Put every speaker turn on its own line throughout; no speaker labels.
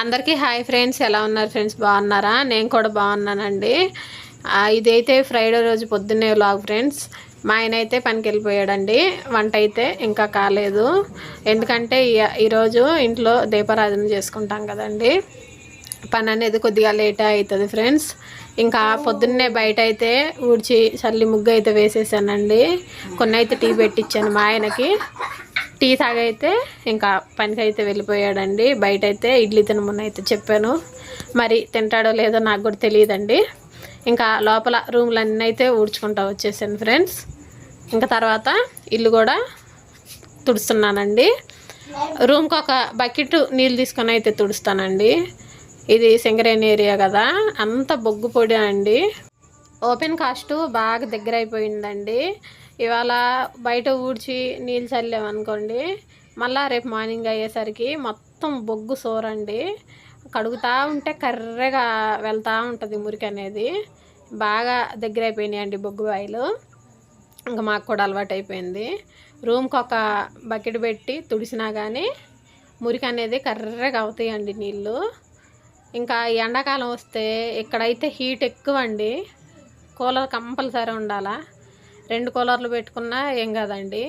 అందరికీ hi friends ఎలా ఉన్నారు ఫ్రెండ్స్? బాగున్నారా? నేను కూడా బాగున్నానండి. ఇదైతే ఫ్రైడే రోజు పొద్దున్నే లాగ్ ఫ్రెండ్స్. మా ఆయన అయితే పనికి వెళ్ళిపోయాడండి. వంట అయితే ఇంకా కాలేదు. ఎందుకంటే ఈరోజు ఇంట్లో దీపారాధన చేసుకుంటాం కదండి. పని అనేది కొద్దిగా లేట్ అవుతుంది ఫ్రెండ్స్. ఇంకా పొద్దున్నే బయట అయితే ఊడ్చి చల్లి ముగ్గు అయితే వేసేసానండి. కొన్ని అయితే టీ పెట్టించాను మా ఆయనకి. టీ తాగైతే ఇంకా పనికి అయితే వెళ్ళిపోయాడండి. బయట అయితే ఇడ్లీ తినమున్న అయితే చెప్పాను. మరి తింటాడో లేదో నాకు కూడా తెలియదండి. ఇంకా లోపల రూమ్లన్నీ అయితే ఊడ్చుకుంటా వచ్చేసాను ఫ్రెండ్స్. ఇంకా తర్వాత ఇల్లు కూడా తుడుస్తున్నానండి. రూమ్కి ఒక బకెట్ నీళ్ళు తీసుకొని అయితే తుడుస్తానండి. ఇది సింగరేణి ఏరియా కదా అంత బొగ్గు పొడి అండి. ఓపెన్ కాస్ట్ బాగా దగ్గర అయిపోయిందండి ఇవాళ బయట ఊడ్చి నీళ్ళు చల్లామనుకోండి మళ్ళా రేపు మార్నింగ్ అయ్యేసరికి మొత్తం బొగ్గు సోరండి. కడుగుతూ ఉంటే కర్రెగా వెళ్తూ ఉంటుంది మురికి అనేది. బాగా దగ్గర అయిపోయినాయండి బొగ్గు బాయిలు. ఇంకా మాకు కూడా అలవాటు అయిపోయింది రూమ్కి ఒక బకెట్ పెట్టి తుడిసినా కానీ మురికి అనేది కర్రగా అవుతాయండి నీళ్ళు. ఇంకా ఎండాకాలం వస్తే ఇక్కడైతే హీట్ ఎక్కువ అండి కూలర్ కంపల్సరీ ఉండాలా. రెండు కూలర్లు పెట్టుకున్నా ఏం కాదండి.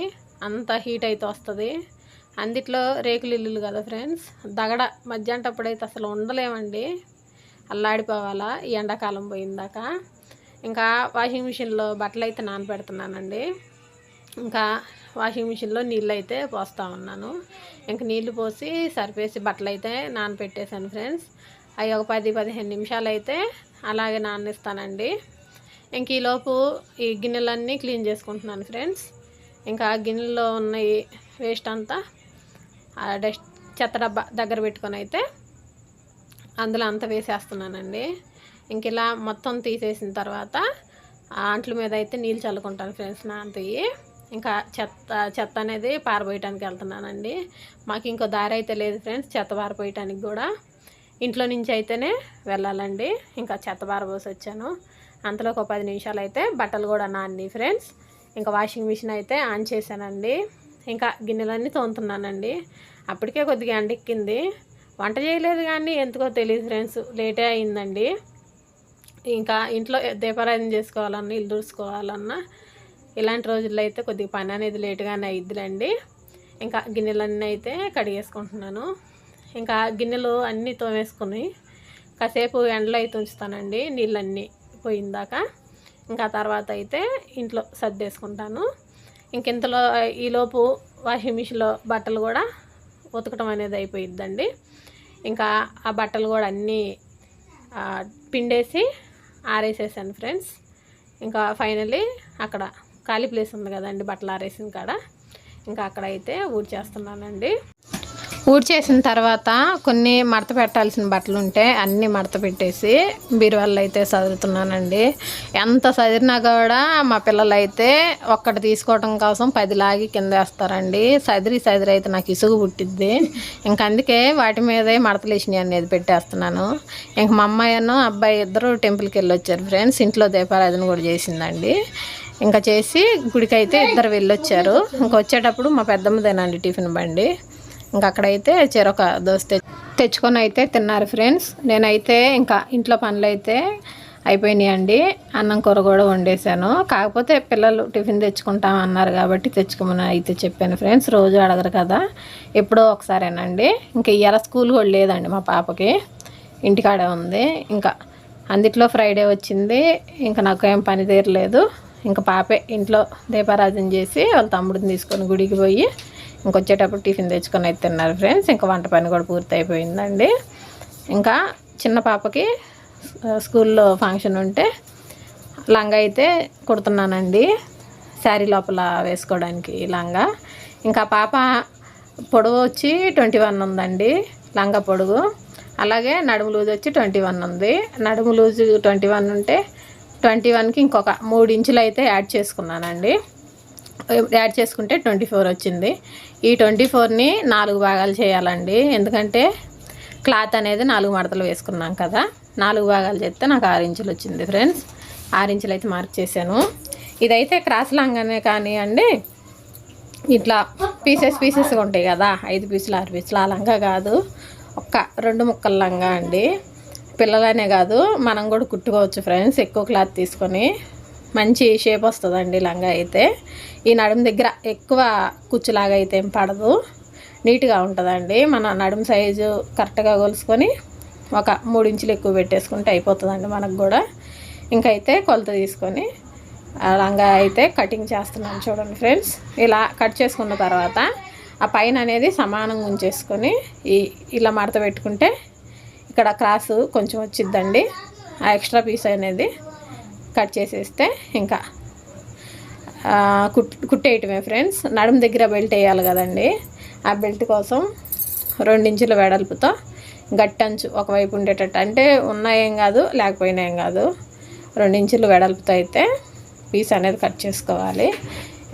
అంత హీట్ అయితే వస్తుంది. అందిట్లో రేకులు ఇల్లులు కదా ఫ్రెండ్స్ దగడ మధ్యాహ్నటప్పుడైతే అసలు ఉండలేమండి. అల్లాడిపోవాలా ఈ ఎండాకాలం పోయిందాక. ఇంకా వాషింగ్ మిషన్లో బట్టలు అయితే నానబెడుతున్నానండి. ఇంకా వాషింగ్ మిషన్లో నీళ్ళు అయితే పోస్తూ ఉన్నాను. ఇంకా నీళ్ళు పోసి సరిపేసి బట్టలు అయితే నానబెట్టేశాను ఫ్రెండ్స్ అవి ఒక పది పదిహేను నిమిషాలు అయితే అలాగే నాననిస్తానండి ఇంక ఈలోపు ఈ గిన్నెలన్నీ క్లీన్ చేసుకుంటున్నాను ఫ్రెండ్స్. ఇంకా ఆ గిన్నెలో ఉన్న వేస్ట్ అంతా ఆ డస్ట్ చెత్త డబ్బా దగ్గర పెట్టుకొని అయితే అందులో అంతా వేసేస్తున్నానండి. ఇంక ఇలా మొత్తం తీసేసిన తర్వాత ఆ అంట్ల మీద అయితే నీళ్ళు చల్లుకుంటాను ఫ్రెండ్స్ నా అంతయి ఇంకా చెత్త చెత్త అనేది పారబోయటానికి వెళ్తున్నానండి. మాకు ఇంకో దారి అయితే లేదు ఫ్రెండ్స్ చెత్త పారబోయటానికి కూడా. ఇంట్లో నుంచి అయితేనే వెళ్ళాలండి. ఇంకా చెత్త పారబోసి వచ్చాను. అంతలో ఒక పది నిమిషాలు అయితే బట్టలు కూడా నాన్ని ఫ్రెండ్స్. ఇంకా వాషింగ్ మిషన్ అయితే ఆన్ చేశానండి. ఇంకా గిన్నెలన్నీ తోముతున్నానండి. అప్పటికే కొద్దిగా ఎండెక్కింది. వంట చేయలేదు కానీ ఎందుకో తెలియదు ఫ్రెండ్స్ లేటే అయిందండి. ఇంకా ఇంట్లో దీపారాధన చేసుకోవాలన్నా ఇల్లు తుడుచుకోవాలన్నా ఇలాంటి రోజుల్లో అయితే కొద్దిగా పని అనేది లేటుగానే అయిద్దిలేండి. ఇంకా గిన్నెలన్నీ అయితే కడిగేసుకుంటున్నాను. ఇంకా గిన్నెలు అన్నీ తోమేసుకుని కాసేపు ఎండలో అయితే ఉంచుతానండి నీళ్ళన్నీ. పోయిందాక. ఇంకా తర్వాత అయితే ఇంట్లో సర్దేసుకుంటాను. ఇంక ఇంతలో ఈలోపు వాషింగ్ మిషన్లో బట్టలు కూడా ఉతకడం అనేది అయిపోయిద్దండి. ఇంకా ఆ బట్టలు కూడా అన్నీ పిండేసి ఆరేసేసాను ఫ్రెండ్స్. ఇంకా ఫైనలీ అక్కడ ఖాళీ ప్లేస్ ఉంది కదండి బట్టలు ఆరేసిన కాడ. ఇంకా అక్కడ అయితే ఊడ్చేస్తున్నానండి. ఊడ్చేసిన తర్వాత కొన్ని మడత పెట్టాల్సిన బట్టలు ఉంటే అన్నీ మడత పెట్టేసి బీరువాళ్ళు అయితే చదువుతున్నానండి ఎంత చదివినా కూడా మా పిల్లలు అయితే ఒక్కటి తీసుకోవడం కోసం పది లాగి కింద వేస్తారండి. సదిరి సదిరి అయితే నాకు ఇసుగు పుట్టిద్ది. ఇంక అందుకే వాటి మీదే మడతలేసినవి అనేది పెట్టేస్తున్నాను. ఇంక మా అమ్మాయిను అబ్బాయి ఇద్దరు టెంపుల్కి వెళ్ళి వచ్చారు ఫ్రెండ్స్ ఇంట్లో దీపారాధన కూడా చేసిందండి. ఇంకా చేసి గుడికి అయితే ఇద్దరు వెళ్ళొచ్చారు. ఇంకా వచ్చేటప్పుడు మా పెద్దమ్మదేనండి టిఫిన్ బండి. ఇంకా అక్కడైతే చెరొక దోశ తె తెచ్చుకొని అయితే తిన్నారు ఫ్రెండ్స్. నేనైతే ఇంకా ఇంట్లో పనులు అయితే అయిపోయినాయండి. అన్నం కూర కూడా వండేసాను కాకపోతే పిల్లలు టిఫిన్ తెచ్చుకుంటాం అన్నారు కాబట్టి తెచ్చుకోమని అయితే చెప్పాను ఫ్రెండ్స్. రోజు అడగరు కదా. ఎప్పుడో ఒకసారేనండి. ఇంకా ఇవాళ స్కూల్ కూడా లేదండి మా పాపకి. ఇంటికాడే ఉంది. ఇంకా అందుట్లో ఫ్రైడే వచ్చింది. ఇంకా నాకు ఏం పని తీరలేదు. ఇంకా పాపే ఇంట్లో దీపారాధన చేసి వాళ్ళ తమ్ముడిని తీసుకొని గుడికి పోయి ఇంకొచ్చేటప్పుడు టిఫిన్ తెచ్చుకొని అయితే తిన్నారు ఫ్రెండ్స్. ఇంకా వంట పని కూడా పూర్తి అయిపోయిందండి ఇంకా చిన్న పాపకి స్కూల్లో ఫంక్షన్ ఉంటే లంగా అయితే కుడుతున్నానండి. శారీ లోపల వేసుకోవడానికి లంగా. ఇంకా పాప పొడవు వచ్చి ట్వంటీ వన్ ఉందండి. లంగా పొడుగు. అలాగే నడుము లూజ్ వచ్చి ట్వంటీ వన్ ఉంది. నడుము లూజ్ ట్వంటీ వన్ ఉంటే ట్వంటీ వన్కి ఇంకొక మూడు ఇంచులు అయితే యాడ్ చేసుకున్నానండి. యాడ్ చేసుకుంటే ట్వంటీ ఫోర్ వచ్చింది. ఈ ట్వంటీ ఫోర్ని నాలుగు భాగాలు చేయాలండి. ఎందుకంటే క్లాత్ అనేది నాలుగు మడతలు వేసుకున్నాం కదా. నాలుగు భాగాలు చేస్తే నాకు ఆరు ఇంచులు వచ్చింది ఫ్రెండ్స్. ఆరు ఇంచులు అయితే మార్క్ చేశాను. ఇదైతే క్రాస్ లాంగానే కానీ అండి ఇట్లా పీసెస్ పీసెస్ ఉంటాయి కదా. ఐదు పీసులు ఆరు పీసులు ఆ లంగా కాదు. ఒక్క రెండు ముక్కల లంగా అండి. పిల్లలనే కాదు మనం కూడా కుట్టుకోవచ్చు ఫ్రెండ్స్ ఎక్కువ క్లాత్ తీసుకొని. మంచి షేప్ వస్తుందండి లంగా అయితే. ఈ నడుము దగ్గర ఎక్కువ కుచ్చులాగా అయితే ఏం పడదు. నీట్గా ఉంటుందండి. మన నడుము సైజు కరెక్ట్గా కొలుసుకొని ఒక మూడు ఇంచులు ఎక్కువ పెట్టేసుకుంటే అయిపోతుందండి మనకు కూడా. ఇంకైతే కొలత తీసుకొని లంగా అయితే కటింగ్ చేస్తున్నాను చూడండి ఫ్రెండ్స్ ఇలా కట్ చేసుకున్న తర్వాత ఆ పైన అనేది సమానంగా ఉంచేసుకొని ఈ ఇలా మడత పెట్టుకుంటే ఇక్కడ క్రాసు కొంచెం వచ్చిద్దండి. ఆ ఎక్స్ట్రా పీస్ అనేది కట్ చేసేస్తే ఇంకా కుట్ కుట్టేయటమే ఫ్రెండ్స్. నడుము దగ్గర బెల్ట్ వేయాలి కదండి. ఆ బెల్ట్ కోసం రెండించుల వెడల్పుతో గట్టంచు ఒకవైపు ఉండేటట్టు. అంటే ఉన్నాయేం కాదు లేకపోయినా ఏం కాదు. రెండించులు వెడల్పుతో అయితే పీస్ అనేది కట్ చేసుకోవాలి.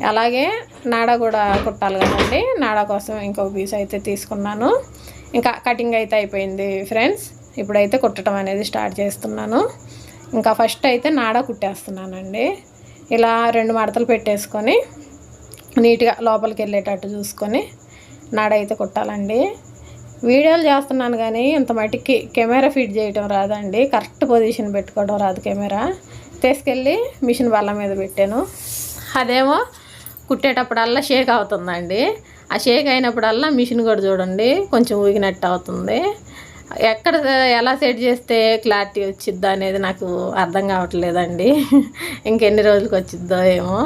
అలాగే నాడ కూడా కుట్టాలి కదండి. నాడ కోసం ఇంకొక పీస్ అయితే తీసుకున్నాను. ఇంకా కటింగ్ అయితే అయిపోయింది ఫ్రెండ్స్. ఇప్పుడైతే కుట్టడం అనేది స్టార్ట్ చేస్తున్నాను. ఇంకా ఫస్ట్ అయితే నాడ కుట్టేస్తున్నానండి. ఇలా రెండు మడతలు పెట్టేసుకొని నీట్గా లోపలికి వెళ్ళేటట్టు చూసుకొని నాడ అయితే కుట్టాలండి. వీడియోలు చేస్తున్నాను కానీ ఇంత మట్టికి కెమెరా ఫిట్ చేయటం రాదండి. కరెక్ట్ పొజిషన్ పెట్టుకోవడం రాదు కెమెరా. తీసుకెళ్ళి మిషన్ బల్ల మీద పెట్టాను. అదేమో కుట్టేటప్పుడల్లా షేక్ అవుతుందండి. ఆ షేక్ అయినప్పుడల్లా మిషన్ కూడా చూడండి కొంచెం ఊగినట్టు అవుతుంది. ఎక్కడ ఎలా సెట్ చేస్తే క్లారిటీ వచ్చిద్దా అనేది నాకు అర్థం కావట్లేదండి. ఇంకెన్ని రోజులకు వచ్చిద్దో ఏమో.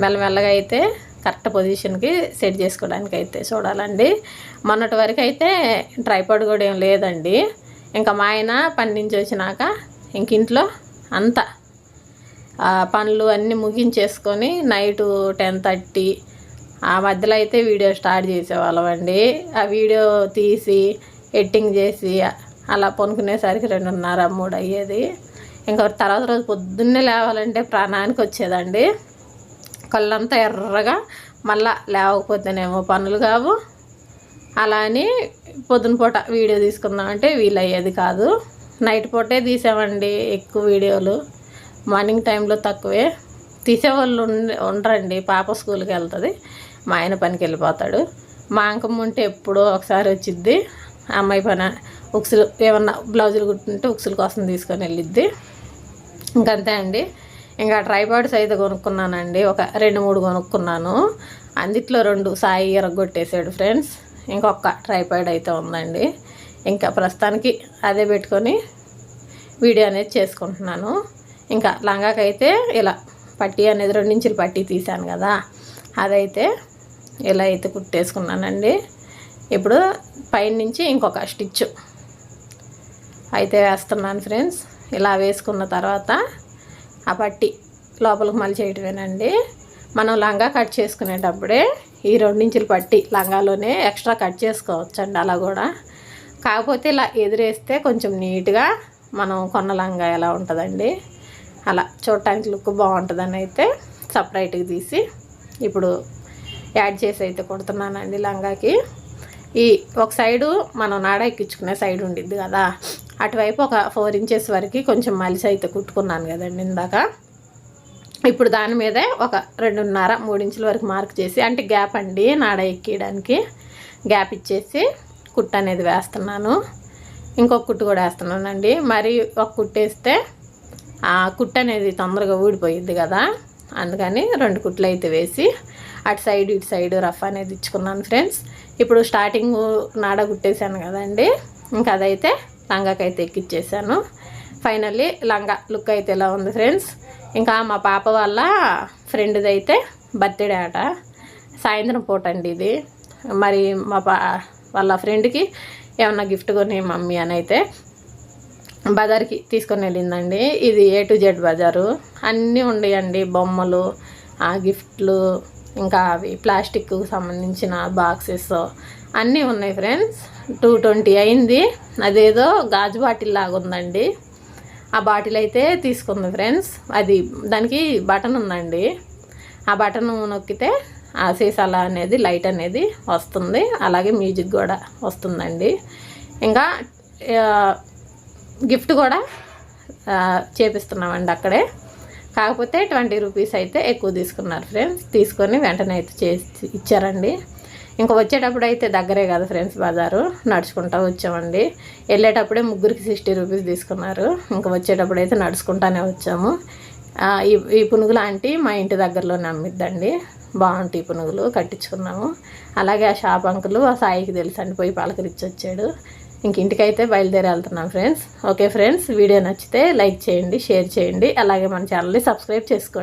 మెల్లమెల్లగా అయితే కరెక్ట్ పొజిషన్కి సెట్ చేసుకోవడానికి అయితే చూడాలండి. మొన్నటి వరకు అయితే ట్రైపాడ్ కూడా ఏం లేదండి. ఇంకా మా ఆయన పని నుంచి వచ్చినాక ఇంక ఇంట్లో అంతా పనులు అన్నీ ముగించేసుకొని నైటు టెన్ థర్టీ ఆ మధ్యలో అయితే వీడియో స్టార్ట్ చేసేవాళ్ళమండి. ఆ వీడియో తీసి ఎట్టింగ్ చేసి అలా పనుకునేసరికి రెండున్నర మూడు అయ్యేది. ఇంకా తర్వాత రోజు పొద్దున్నే లేవాలంటే ప్రాణానికి వచ్చేదండి. కళ్ళంతా ఎర్రగా మళ్ళా లేవకపోతేనేమో పనులు కావు. అలా అని పొద్దున పూట వీడియో తీసుకుందామంటే వీలయ్యేది కాదు. నైట్ పూటే తీసామండి ఎక్కువ వీడియోలు. మార్నింగ్ టైంలో తక్కువే. తీసేవాళ్ళు ఉండరండి. పాప స్కూల్కి వెళ్తుంది. మా ఆయన పనికి వెళ్ళిపోతాడు. మా అంకమ్మ ఉంటే ఎప్పుడో ఒకసారి వచ్చిద్ది. అమ్మాయి పైన ఉక్సులు ఏమన్నా బ్లౌజులు కుట్టుంటే ఉక్సుల కోసం తీసుకొని వెళ్ళిద్ది. ఇంకంతే అండి. ఇంకా ట్రైపాడ్స్ అయితే కొనుక్కున్నానండి. ఒక రెండు మూడు కొనుక్కున్నాను. అందుట్లో రెండు సాయి ఎరగొట్టేసాడు ఫ్రెండ్స్. ఇంకొక ట్రైపాడ్ అయితే ఉందండి. ఇంకా ప్రస్తుతానికి అదే పెట్టుకొని వీడియో అనేది చేసుకుంటున్నాను. ఇంకా లంగాకైతే ఇలా పట్టీ అనేది రెండించులు పట్టీ తీశాను కదా. అదైతే ఇలా అయితే కుట్టేసుకున్నానండి. ఇప్పుడు పైనుంచి ఇంకొక స్టిచ్. అయితే వేస్తున్నాను ఫ్రెండ్స్. ఇలా వేసుకున్న తర్వాత ఆ పట్టి లోపలికి మళ్ళీ చేయటమేనండి. మనం లంగా కట్ చేసుకునేటప్పుడే ఈ రెండించులు పట్టి లంగాలోనే ఎక్స్ట్రా కట్ చేసుకోవచ్చండి అలా కూడా. కాకపోతే ఇలా ఎదురేస్తే కొంచెం నీట్గా మనం కొన్న లంగా ఎలా ఉంటుందండి. అలా చూడటానికి లుక్ బాగుంటుందని అయితే సపరేట్గా తీసి ఇప్పుడు యాడ్ చేసి అయితే కొడుతున్నానండి లంగాకి. ఈ ఒక సైడు మనం నాడ ఎక్కించుకునే సైడ్ ఉండిద్ది కదా అటువైపు ఒక ఫోర్ ఇంచెస్ వరకు కొంచెం మలిసి అయితే కుట్టుకున్నాను కదండి ఇందాక. ఇప్పుడు దాని మీదే ఒక రెండున్నర మూడు ఇంచుల వరకు మార్క్ చేసి అంటే గ్యాప్ అండి నాడ ఎక్కియడానికి గ్యాప్ ఇచ్చేసి కుట్టు అనేది వేస్తున్నాను. ఇంకొక కుట్టు కూడా వేస్తున్నానండి. మరి ఒక కుట్టేస్తే ఆ కుట్టు అనేది తొందరగా ఊడిపోయింది కదా అందుకని రెండు కుట్లు అయితే వేసి అటు సైడ్ ఇటు సైడ్ రఫ్ అనేది ఇచ్చుకున్నాను ఫ్రెండ్స్. ఇప్పుడు స్టార్టింగ్ నాడ కుట్టేశాను కదండి. ఇంకా అదైతే లంగాకైతే ఎక్కిచ్చేసాను. ఫైనల్లీ లంగా లుక్ అయితే ఎలా ఉంది ఫ్రెండ్స్ ఇంకా మా పాప వాళ్ళ ఫ్రెండ్ది అయితే బర్త్డే ఆట. సాయంత్రం పూట అండి ఇది. మరి మా పా వాళ్ళ ఫ్రెండ్కి ఏమన్నా గిఫ్ట్ కొని మమ్మీ అని అయితే బజార్కి తీసుకొని వెళ్ళిందండి. ఇది ఏ టు జెడ్ బజారు. అన్నీ ఉండేయండి బొమ్మలు ఆ గిఫ్ట్లు ఇంకా అవి ప్లాస్టిక్ సంబంధించిన బాక్సెస్ అన్నీ ఉన్నాయి ఫ్రెండ్స్. టూ ట్వంటీ అయింది. అదేదో గాజు బాటిల్ లాగా ఉందండి. ఆ బాటిల్ అయితే తీసుకుంది ఫ్రెండ్స్. అది దానికి బటన్ ఉందండి. ఆ బటన్ నొక్కితే ఆ సీసాల అనేది లైట్ అనేది వస్తుంది. అలాగే మ్యూజిక్ కూడా వస్తుందండి. ఇంకా గిఫ్ట్ కూడా చేపిస్తున్నామండి అక్కడే. కాకపోతే ట్వంటీ రూపీస్ అయితే ఎక్కువ తీసుకున్నారు ఫ్రెండ్స్. తీసుకొని వెంటనే అయితే చేసి ఇచ్చారండి. ఇంకా వచ్చేటప్పుడు అయితే దగ్గరే కదా ఫ్రెండ్స్ బజారు. నడుచుకుంటా వచ్చామండి. వెళ్ళేటప్పుడే ముగ్గురికి సిక్స్టీ రూపీస్ తీసుకున్నారు. ఇంకా వచ్చేటప్పుడు అయితే నడుచుకుంటానే వచ్చాము. ఈ ఈ పునుగులు ఆంటీ మా ఇంటి దగ్గరలోనే అమ్మిద్దండి. బాగుంటాయి పునుగులు కట్టించుకున్నాము. అలాగే ఆ షాప్ అంకులు ఆ సాయికి తెలుసండి పోయి పలకరించి వచ్చాడు. ఇంక ఇంటికైతే బయలుదేరి వెళ్తున్నాం ఫ్రెండ్స్. ఓకే ఫ్రెండ్స్ వీడియో నచ్చితే లైక్ చేయండి షేర్ చేయండి. అలాగే మన ఛానల్ని సబ్స్క్రైబ్ చేసుకోండి.